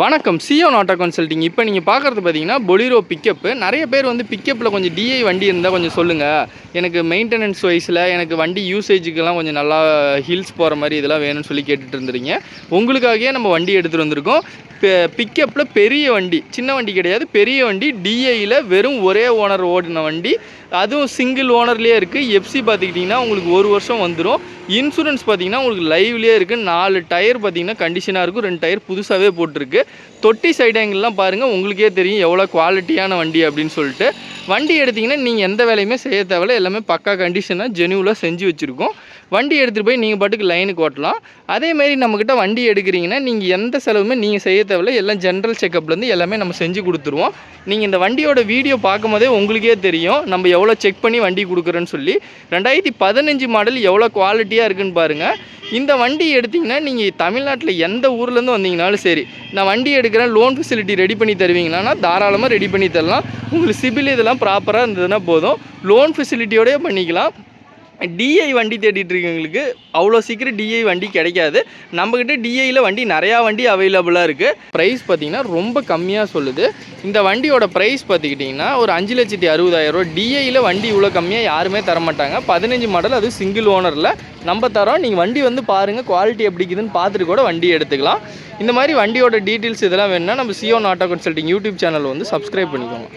வணக்கம். Zion நாட்டா consulting இப்போ நீங்கள் பார்க்குறது பார்த்தீங்கன்னா பொலிரோ பிக்கப்பு நிறைய பேர் வந்து பிக்கப்பில் கொஞ்சம் டிஐ வண்டி இருந்தால் கொஞ்சம் சொல்லுங்கள் எனக்கு மெயின்டெனன்ஸ் வைஸில் எனக்கு வண்டி யூசேஜுக்கெல்லாம் கொஞ்சம் நல்லா ஹில்ஸ் போகிற மாதிரி இதெல்லாம் வேணும்னு சொல்லி கேட்டுட்டு இருந்துருங்க உங்களுக்காகவே நம்ம வண்டி எடுத்துகிட்டு வந்திருக்கோம். பிக்கப்பில் பெரிய வண்டி சின்ன வண்டி கிடையாது. பெரிய வண்டி டிஐயில் வெறும் ஒரே ஓனர் ஓடின வண்டி. அதுவும் சிங்கிள் ஓனர்லேயே இருக்குது எஃப்சி பார்த்துக்கிட்டிங்கன்னா உங்களுக்கு ஒரு வருஷம் வந்துடும் இன்சூரன்ஸ் பார்த்தீங்கன்னா உங்களுக்கு லைவ்லேயே இருக்குது நாலு டயர் பார்த்தீங்கன்னா கண்டிஷனாக இருக்கும். ரெண்டு டயர் புதுசாகவே போட்டிருக்கு. தொட்டி சைடு ஆங்கிள்லாம் பாருங்கள் உங்களுக்கே தெரியும் எவ்வளோ குவாலிட்டியான வண்டி அப்படின்னு சொல்லிட்டு. வண்டி எடுத்திங்கன்னா நீங்கள் எந்த வேலையுமே செய்ய தேவையில்ல. எல்லாமே பக்கா கண்டிஷனாக ஜெனுவலாக செஞ்சு வச்சுருக்கோம். வண்டி எடுத்துகிட்டு போய் நீங்கள் பாட்டுக்கு லைனுக்கு ஓட்டலாம். அதேமாரி நம்மக்கிட்ட வண்டி எடுக்கிறீங்கன்னா நீங்கள் எந்த செலவுமே நீங்கள் செய்ய தேவையில்ல. எல்லாம் ஜென்ரல் செக்கப்லேருந்து எல்லாமே நம்ம செஞ்சு கொடுத்துருவோம். நீங்கள் இந்த வண்டியோட வீடியோ பார்க்கும்போதே உங்களுக்கே தெரியும். நம்ம எவ்வளோ செக் பண்ணி வண்டி கொடுக்குறோன்னு சொல்லி. ரெண்டாயிரத்தி பதினஞ்சு மாடல் எவ்வளோ குவாலிட்டியாக இருக்குன்னு பாருங்கள் இந்த வண்டி எடுத்திங்கன்னா நீங்கள் தமிழ்நாட்டில் எந்த ஊர்லேருந்து வந்தீங்கனாலும் சரி நான் வண்டி எடுக்கிறேன் லோன் ஃபெசிலிட்டி ரெடி பண்ணி தருவீங்கன்னா தாராளமாக ரெடி பண்ணி தரலாம். உங்களுக்கு சிபில் இதெல்லாம் ப்ராப்பராக இருந்ததுன்னா போதும். லோன் ஃபெசிலிட்டியோடய பண்ணிக்கலாம். டிஐ வண்டி தேடிட்டு இருக்கவங்களுக்கு அவ்வளோ சீக்கிரம் டிஐ வண்டி கிடைக்காது. நம்மக்கிட்ட டிஐயில் வண்டி நிறையா வண்டி அவைலபிளாக இருக்குது ப்ரைஸ் பார்த்தீங்கன்னா ரொம்ப கம்மியாக சொல்லுது. இந்த வண்டியோட ப்ரைஸ் பார்த்துக்கிட்டிங்கன்னா ஒரு அஞ்சு லட்சத்தி அறுபதாயிரம் டிஐயில் வண்டி இவ்வளோ கம்மியாக யாருமே தர மாட்டாங்க பதினஞ்சு மாடல் அது சிங்கிள் ஓனரில் நம்ம தரோம். நீங்கள் வண்டி வந்து பாருங்கள் குவாலிட்டி எப்படி இருக்குதுன்னு பார்த்துட்டு கூட வண்டி எடுத்துக்கலாம். இந்த மாதிரி வண்டியோட டீட்டெயில்ஸ் இதெல்லாம் வேணுன்னா நம்ம Zion auto consulting YouTube channel வந்து சப்ஸ்கிரைப் பண்ணிக்கோங்க.